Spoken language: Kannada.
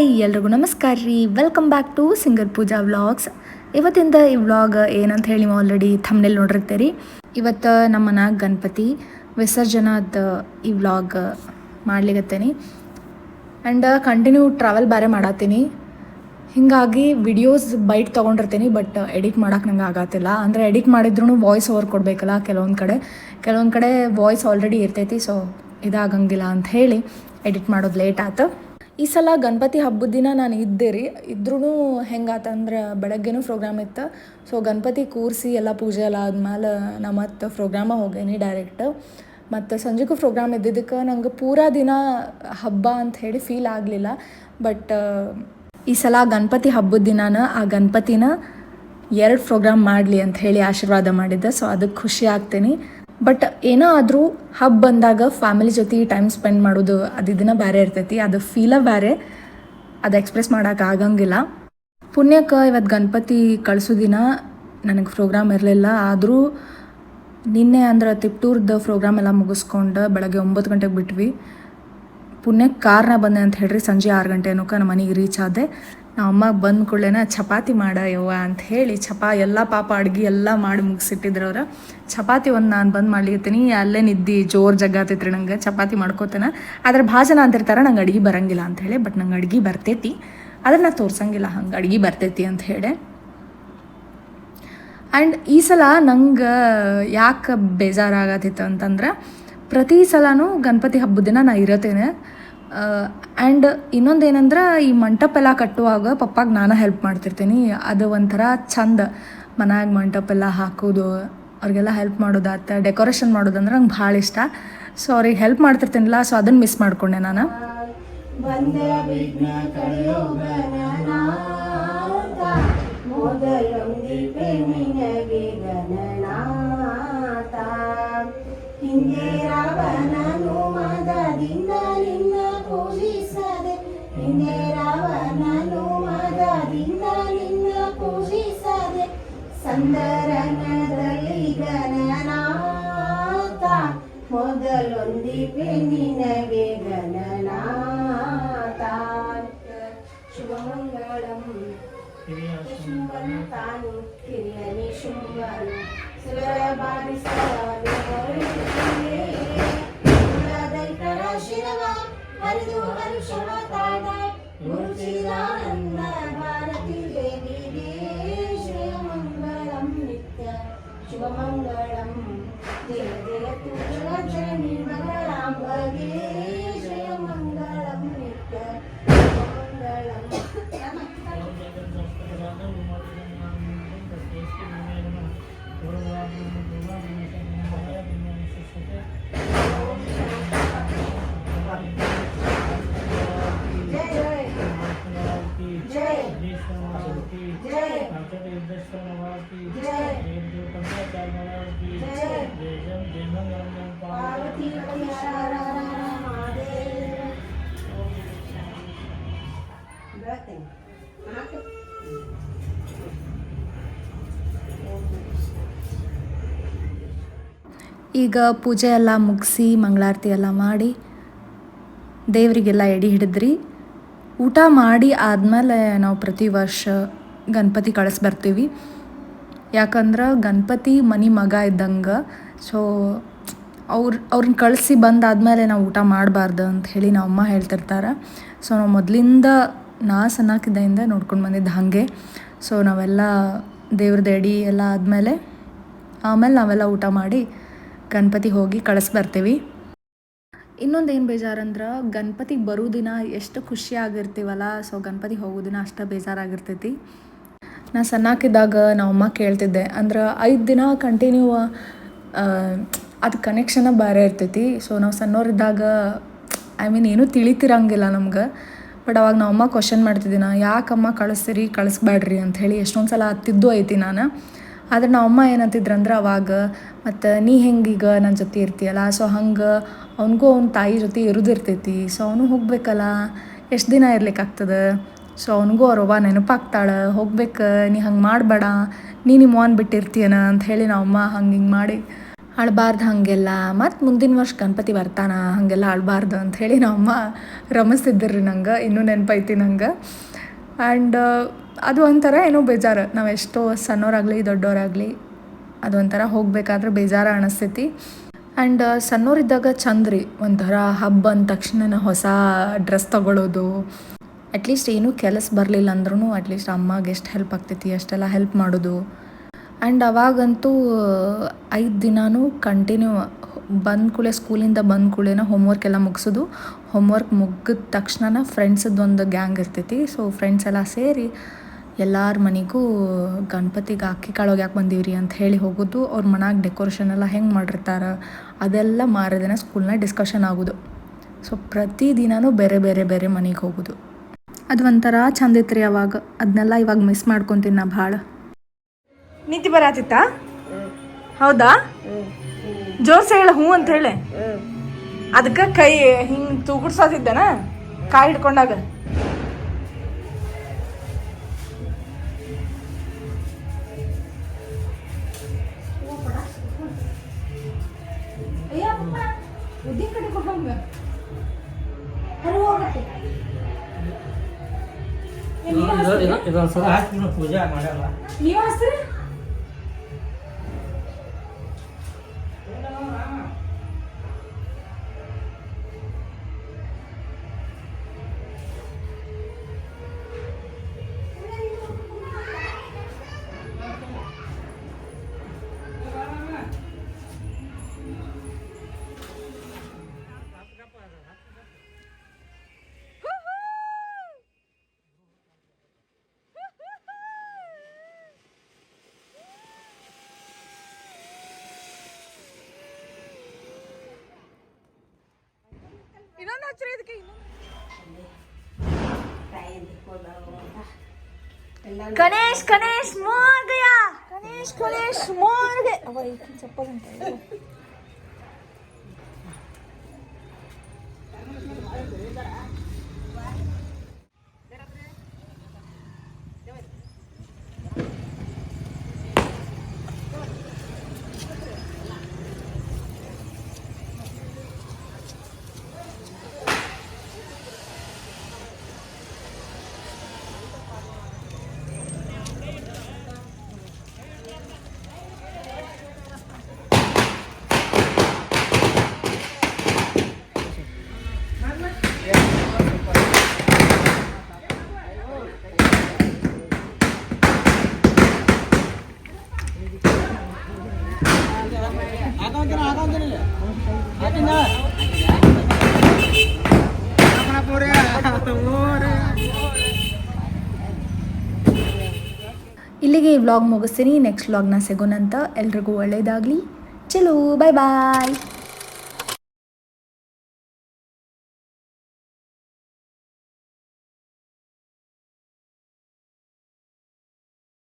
ಹಾಯ್, ಎಲ್ರಿಗೂ ನಮಸ್ಕಾರ ರೀ. Welcome back to singer Pooja vlogs ಇವತ್ತಿಂದ ಈ ವ್ಲಾಗ್ ಏನಂತ ಹೇಳಿ ನೀವು ಆಲ್ರೆಡಿ ಥಮ್ನೆಲ್ ನೋಡಿರ್ತೀರಿ. ಇವತ್ತು ನಮ್ಮ ಮನ್ಯಾಗ ಗಣಪತಿ ವಿಸರ್ಜನಾದ ಈ ವ್ಲಾಗ್ ಮಾಡ್ಲಿಕತ್ತೇನಿ. ಆ್ಯಂಡ್ ಕಂಟಿನ್ಯೂ ಟ್ರಾವೆಲ್ ಬಾರೆ ಮಾಡತ್ತೀನಿ ಹೀಗಾಗಿ ವಿಡಿಯೋಸ್ ಬೈಟ್ ತೊಗೊಂಡಿರ್ತೀನಿ ಬಟ್ ಎಡಿಟ್ ಮಾಡೋಕೆ ನಂಗೆ ಆಗತ್ತಿಲ್ಲ. ಅಂದರೆ ಎಡಿಟ್ ಮಾಡಿದ್ರು ವಾಯ್ಸ್ ಓವರ್ ಕೊಡಬೇಕಲ್ಲ ಕೆಲವೊಂದು ಕಡೆ. ಕೆಲವೊಂದು ಕಡೆ ವಾಯ್ಸ್ ಆಲ್ರೆಡಿ ಇರ್ತೈತಿ ಸೊ ಇದಾಗಂಗಿಲ್ಲ ಅಂತ ಹೇಳಿ ಎಡಿಟ್ ಮಾಡೋದು ಲೇಟ್ ಆಯ್ತು ಈ ಸಲ ಗಣಪತಿ ಹಬ್ಬದ ದಿನ ನಾನು ಇದ್ದೆ ರೀ. ಇದ್ರೂ ಹೆಂಗಾತಂದ್ರೆ ಬೆಳಗ್ಗೆನೂ ಪ್ರೋಗ್ರಾಮ್ ಇತ್ತು. ಸೊ ಗಣಪತಿ ಕೂರಿಸಿ ಎಲ್ಲ ಪೂಜೆ ಎಲ್ಲ ಆದ್ಮೇಲೆ ನಾ ಮತ್ತೆ ಪ್ರೋಗ್ರಾಮ ಹೋಗೇನಿ ಡೈರೆಕ್ಟ್ ಮತ್ತು ಸಂಜೆಗೂ ಪ್ರೋಗ್ರಾಮ್ ಇದ್ದಿದ್ದಕ್ಕೆ ನಂಗೆ ಪೂರಾ ದಿನ ಹಬ್ಬ ಅಂತ ಹೇಳಿ ಫೀಲ್ ಆಗಲಿಲ್ಲ. ಬಟ್ ಈ ಸಲ ಗಣಪತಿ ಹಬ್ಬದ ದಿನಾನ ಆ ಗಣಪತಿನ ಎರಡು ಪ್ರೋಗ್ರಾಮ್ ಮಾಡಲಿ ಅಂತ ಹೇಳಿ ಆಶೀರ್ವಾದ ಮಾಡಿದ್ದೆ. ಸೊ ಅದಕ್ಕೆ ಖುಷಿ ಆಗ್ತೀನಿ. ಬಟ್ ಏನೋ ಆದರೂ ಹಬ್ ಬಂದಾಗ ಫ್ಯಾಮಿಲಿ ಜೊತೆ ಟೈಮ್ ಸ್ಪೆಂಡ್ ಮಾಡೋದು, ಅದು ಇದನ್ನ ಬೇರೆ ಇರ್ತೈತಿ. ಅದು ಫೀಲ ಬೇರೆ ಅದು ಎಕ್ಸ್ಪ್ರೆಸ್ ಮಾಡೋಕೆ ಆಗಂಗಿಲ್ಲ. ಪುಣ್ಯಕ್ಕೆ ಇವತ್ತು ಗಣಪತಿ ಕಳಿಸೋ ದಿನ ನನಗೆ ಪ್ರೋಗ್ರಾಮ್ ಇರಲಿಲ್ಲ. ಆದರೂ ನಿನ್ನೆ ಅಂದ್ರೆ ತಿಪ್ಟೂರ್ದು ಪ್ರೋಗ್ರಾಮ್ ಎಲ್ಲ ಮುಗಿಸ್ಕೊಂಡು ಬೆಳಗ್ಗೆ ಒಂಬತ್ತು ಗಂಟೆಗೆ ಬಿಟ್ವಿ. ಪುಣ್ಯಕ್ಕೆ ಕಾರ್ನ ಬಂದೆ ಅಂತ ಹೇಳ್ರಿ, ಸಂಜೆ ಆರು ಗಂಟೆ ಅನ್ನೋಕೆ ನಮ್ಮ ಮನೆಗೆ ರೀಚ್ ಆದೆ. ನಮ್ಮ ಅಮ್ಮಗೆ ಬಂದ ಕೂಡಲೇನ, ಚಪಾತಿ ಮಾಡ ಯವ್ವ ಅಂತ ಹೇಳಿ ಚಪಾ ಎಲ್ಲ ಪಾಪ ಅಡ್ಗೆ ಎಲ್ಲ ಮಾಡಿ ಮುಗಿಸಿಟ್ಟಿದ್ರು ಅವ್ರು. ಚಪಾತಿ ಒಂದು ನಾನು ಬಂದು ಮಾಡ್ಲಿಕತ್ತೀನಿ, ಅಲ್ಲೇ ನಿದ್ದಿ, ಜೋರು ಜಗ್ಗಾತೈತ್ರಿ ನಂಗೆ, ಚಪಾತಿ ಮಾಡ್ಕೋತೇನೆ. ಆದ್ರೆ ಭಾಳ ಜನ ಅಂತಿರ್ತಾರೆ, ನಂಗೆ ಅಡುಗೆ ಬರಂಗಿಲ್ಲ ಅಂತ ಹೇಳಿ, ಬಟ್ ನಂಗೆ ಅಡುಗೆ ಬರ್ತೈತಿ. ಆದ್ರೆ ನಾ ತೋರ್ಸಂಗಿಲ್ಲ, ಹಂಗೆ ಅಡುಗೆ ಬರ್ತೈತಿ ಅಂತ ಹೇಳಿ. ಆ್ಯಂಡ್ ಈ ಸಲ ನಂಗೆ ಯಾಕೆ ಬೇಜಾರಾಗತ್ತಿತ್ತು ಅಂತಂದ್ರೆ, ಪ್ರತಿ ಸಲನೂ ಗಣಪತಿ ಹಬ್ಬದ ದಿನ ನಾ ಇರತ್ತೇನೆ ಆ್ಯಂಡ್ ಇನ್ನೊಂದು ಏನಂದ್ರೆ ಈ ಮಂಟಪ ಎಲ್ಲ ಕಟ್ಟುವಾಗ ಪಪ್ಪಾಗ ನಾನು ಹೆಲ್ಪ್ ಮಾಡ್ತಿರ್ತೀನಿ. ಅದು ಒಂಥರ ಚಂದ ಮನ್ಯಾಗ ಮಂಟಪ ಎಲ್ಲ ಹಾಕೋದು, ಅವ್ರಿಗೆಲ್ಲ ಹೆಲ್ಪ್ ಮಾಡೋದಾತ ಡೆಕೋರೇಷನ್ ಮಾಡೋದಂದ್ರೆ ನಂಗೆ ಭಾಳ ಇಷ್ಟ. ಸೊ ಅವ್ರಿಗೆ ಹೆಲ್ಪ್ ಮಾಡ್ತಿರ್ತೀನಿಲ್ಲ ಸೊ ಅದನ್ನು ಮಿಸ್ ಮಾಡ್ಕೊಂಡೆ ನಾನು. ಹಿಂದೆ ರಾವಣನು ಮದದಿಂದ ನಿನ್ನ ಹಿಂದೆ ರಾವಣನು ಮದದಿಂದ ನಿನ್ನ ಪೂಜಿಸದೆ ಸಂದರನದಲ್ಲಿ ಗಣನಾಥ. ಮೊದಲೊಂದಿಗೆ ನಿನಗೆ ಗಣನಾಥ. ಶುಭಮಂಗಳಂ. ಶುಂಭನು. ತಾನು ಕಿರಿಯನಿ ಶುಂಭನು ಸುರಬಾರಿಸರ ശുഭമംഗളം. ജയ ജയ തുളജനിർമലാം ഭഗേ ശുഭമംഗളം നിത്യ ശുഭമംഗളം. ಈಗ ಪೂಜೆ ಎಲ್ಲ ಮುಗಿಸಿ ಮಂಗಳಾರತಿ ಎಲ್ಲ ಮಾಡಿ ದೇವರಿಗೆಲ್ಲ ಎಡಿ ಹಿಡಿದ್ರಿ. ಊಟ ಮಾಡಿ ಆದಮೇಲೆ ನಾವು ಪ್ರತಿ ವರ್ಷ ಗಣಪತಿ ಕಳಿಸ್ಬರ್ತೀವಿ. ಯಾಕಂದ್ರೆ ಗಣಪತಿ ಮನೆ ಮಗ ಇದ್ದಂಗೆ ಸೊ ಅವ್ರು ಅವ್ರನ್ನ ಕಳಿಸಿ ಬಂದಾದಮೇಲೆ ನಾವು ಊಟ ಮಾಡಬಾರ್ದು ಅಂತ ಹೇಳಿ ನಮ್ಮ ಅಮ್ಮ ಹೇಳ್ತಿರ್ತಾರೆ. ಸೊ ನಾವು ಮೊದಲಿಂದ ನಾ ಸನ್ನಾಕಿದ್ದಿಂದ ನೋಡ್ಕೊಂಡು ಬಂದಿದ್ದು ಹಾಗೆ. ಸೊ ನಾವೆಲ್ಲ ದೇವ್ರದ್ದು ಎಡಿ ಎಲ್ಲ ಆದಮೇಲೆ, ಆಮೇಲೆ ನಾವೆಲ್ಲ ಊಟ ಮಾಡಿ ಗಣಪತಿ ಹೋಗಿ ಕಳಿಸ್ ಬರ್ತೀವಿ ಇನ್ನೊಂದು ಏನು ಬೇಜಾರಂದ್ರೆ ಗಣಪತಿ ಬರೋ ದಿನ ಎಷ್ಟು ಖುಷಿ ಆಗಿರ್ತೀವಲ್ಲ ಸೊ ಗಣಪತಿ ಹೋಗೋ ದಿನ ಅಷ್ಟು ಬೇಜಾರಾಗಿರ್ತೈತಿ. ನಾ ಸಣ್ಣಕ್ಕಿದ್ದಾಗ ನಮ್ಮಮ್ಮ ಕೇಳ್ತಿದ್ದೆ, ಅಂದ್ರೆ ಐದು ದಿನ ಕಂಟಿನ್ಯೂ ಅದು ಕನೆಕ್ಷನ ಬೇರೆ ಇರ್ತೈತಿ. ಸೊ ನಾವು ಸಣ್ಣವರಿದ್ದಾಗ ಐ ಮೀನ್ ಏನೂ ತಿಳಿತಿರಂಗಿಲ್ಲ ನಮ್ಗೆ. ಬಟ್ ಅವಾಗ ನಮ್ಮ ಅಮ್ಮ ಕ್ವಶನ್ ಮಾಡ್ತಿದ್ದೆ, ನಾ ಯಾಕಮ್ಮ ಕಳಿಸ್ತೀರಿ ಕಳಿಸ್ಬೇಡ್ರಿ ಅಂತ ಹೇಳಿ ಎಷ್ಟೊಂದು ಸಲ ಹತ್ತಿದ್ದು ಐತಿ ನಾನು. ಆದ್ರೆ ನಮ್ಮ ಅಮ್ಮ ಏನಂತಿದ್ರಂದ್ರೆ ಅವಾಗ, ಮತ್ತು ನೀ ಹೆಂಗೀಗ ನನ್ನ ಜೊತೆ ಇರ್ತೀಯಲ್ಲ ಸೊ ಹಂಗೆ ಅವನಿಗೂ ಅವ್ನ ತಾಯಿ ಜೊತೆ ಇರೋದಿರ್ತೈತಿ. ಸೊ ಅವನು ಹೋಗ್ಬೇಕಲ್ಲ? ಎಷ್ಟು ದಿನ ಇರ್ಲಿಕ್ಕಾಗ್ತದೆ? ಸೊ ಅವನಿಗೂ ಅವ್ರವ್ವ ನೆನಪಾಗ್ತಾಳೆ? ಹೋಗ್ಬೇಕು, ನೀ ಹಂಗೆ ಮಾಡಬೇಡ, ನೀ ನಿಮ್ಮ ಅವ್ವನ ಬಿಟ್ಟಿರ್ತೀಯನ ಅಂತ ಹೇಳಿ ನಾವು ಅಮ್ಮ ಹಂಗೆ ಹಿಂಗೆ ಮಾಡಿ ಅಳಬಾರ್ದು ಹಾಗೆಲ್ಲ. ಮತ್ತು ಮುಂದಿನ ವರ್ಷ ಗಣಪತಿ ಬರ್ತಾನ? ಹಾಗೆಲ್ಲ ಅಂತ ಹೇಳಿ ನಮ್ಮ ರಮಿಸ್ತಿದ್ದರು ನಂಗೆ, ಇನ್ನೂ ನೆನಪೈತಿ ನಂಗೆ. ಆ್ಯಂಡ್ ಅದು ಒಂಥರ ಏನೋ ಬೇಜಾರು. ನಾವು ಎಷ್ಟೋ ಸಣ್ಣವರಾಗಲಿ, ದೊಡ್ಡವರಾಗಲಿ ಅದೊಂಥರ ಹೋಗಬೇಕಾದ್ರೆ ಬೇಜಾರು ಅನಿಸ್ತೈತಿ. ಆ್ಯಂಡ್ ಸಣ್ಣವರಿದ್ದಾಗ ಚಂದ ರೀ. ಒಂಥರ ಹಬ್ಬ ಅಂದ ತಕ್ಷಣ ಹೊಸ ಡ್ರೆಸ್ ತೊಗೊಳೋದು. ಅಟ್ಲೀಸ್ಟ್ ಏನೂ ಕೆಲಸ ಬರಲಿಲ್ಲ ಅಂದ್ರೂ ಅಟ್ಲೀಸ್ಟ್ ಅಮ್ಮಗೆ ಎಷ್ಟು ಹೆಲ್ಪ್ ಆಗ್ತೈತಿ, ಅಷ್ಟೆಲ್ಲ ಹೆಲ್ಪ್ ಮಾಡೋದು. ಆ್ಯಂಡ್ ಅವಾಗಂತೂ, ಐದು ದಿನಾನೂ ಕಂಟಿನ್ಯೂ ಬಂದ ಕೂಡಲೇ ಸ್ಕೂಲಿಂದ ಬಂದ ಹೋಮ್ ಹೋಮ್ವರ್ಕ್ ಎಲ್ಲ ಮುಗಿಸೋದು. ಹೋಮ್ವರ್ಕ್ ಮುಗಿದ ತಕ್ಷಣ ಫ್ರೆಂಡ್ಸದ್ದು ಒಂದು ಗ್ಯಾಂಗ್ ಇರ್ತೈತಿ. ಸೊ ಫ್ರೆಂಡ್ಸ್ ಎಲ್ಲ ಸೇರಿ ಎಲ್ಲರ ಮನೆಗೂ ಗಣಪತಿಗೆ ಅಕ್ಕಿ ಕಾಳು ಯಾಕೆ ಬಂದೀವ್ರಿ ಅಂತ ಹೇಳಿ ಹೋಗೋದು, ಅವ್ರ ಮನ್ಯಾಗ ಡೆಕೋರೇಷನ್ ಎಲ್ಲ ಹೆಂಗೆ ಮಾಡಿರ್ತಾರೆ ಅದೆಲ್ಲ ಮಾರದಿನ ಸ್ಕೂಲ್ನಾಗ ಡಿಸ್ಕಷನ್ ಆಗೋದು. ಸೊ ಪ್ರತಿ ದಿನವೂ ಬೇರೆ ಬೇರೆ ಬೇರೆ ಮನೆಗೆ ಹೋಗೋದು. ಅದು ಒಂಥರ ಚಂದ ಇತ್ತು ರೀ ಅವಾಗ. ಅದನ್ನೆಲ್ಲ ಇವಾಗ ಮಿಸ್ ಮಾಡ್ಕೊತೀನಿ ನಾ ಭಾಳ. ನೀತಿ ಬರಾತಿತ್ತ? ಹೌದಾ? ಜೋರ್ಸ ಹೇಳ ಹ್ಞೂ ಅಂತ ಹೇಳಿ. ಅದಕ್ಕೆ ಕೈ ಹಿಂಗೆ ತೂಗುಡ್ಸೋದಿದ್ದಾನ ಕಾಯಿ ಹಿಡ್ಕೊಂಡಾಗ. ಇದೊಂದ್ಸಲ ಪೂಜೆ ಮಾಡಲ್ಲ. ನೀವು ಹಸ್ರಿ ಇನ್ನೊಂದು ಹಚ್ಚಿರಿ ಇದಕ್ಕೆ ಗಣೇಶ್ ಗಣೇಶ್ ಮೋರ್ ಗಯಾ ಗಣೇಶ್ ಗಣೇಶ್ ಮೋರ್ ಗಯ ಅವ ಇಲ್ಲಿಗೆ ಈ ವ್ಲಾಗ್ ಮುಗಿಸ್ತೀನಿ. ನೆಕ್ಸ್ಟ್ ವ್ಲಾಗ್ನ ಸಿಗೋಣಂತ ಎಲ್ರಿಗೂ ಒಳ್ಳೇದಾಗಲಿ. ಚಲೋ ಬಾಯ್ ಬಾಯ್